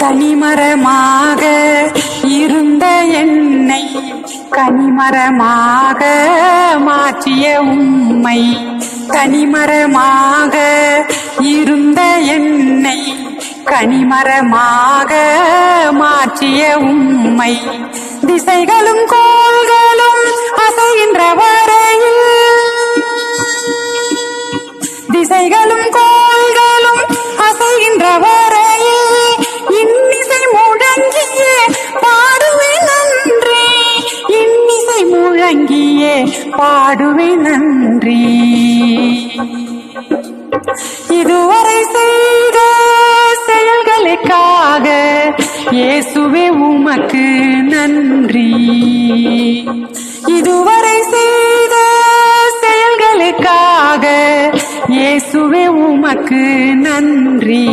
தனிமரமாக இருந்த என்னை கனிமரமாக மாற்றிய உம்மை. தனிமரமாக இருந்த என்னை கனிமரமாக மாற்றிய உம்மை. திசைகளும் கோள்களும் அசைகின்ற வரையில் திசைகளும் கோள்களும் பாடுவே நன்றி. இதுவரை செய்த செயல்களுக்காக இயேசுவே உமக்கு நன்றி. இதுவரை செய்த செயல்களுக்காக இயேசுவே உமக்கு நன்றி.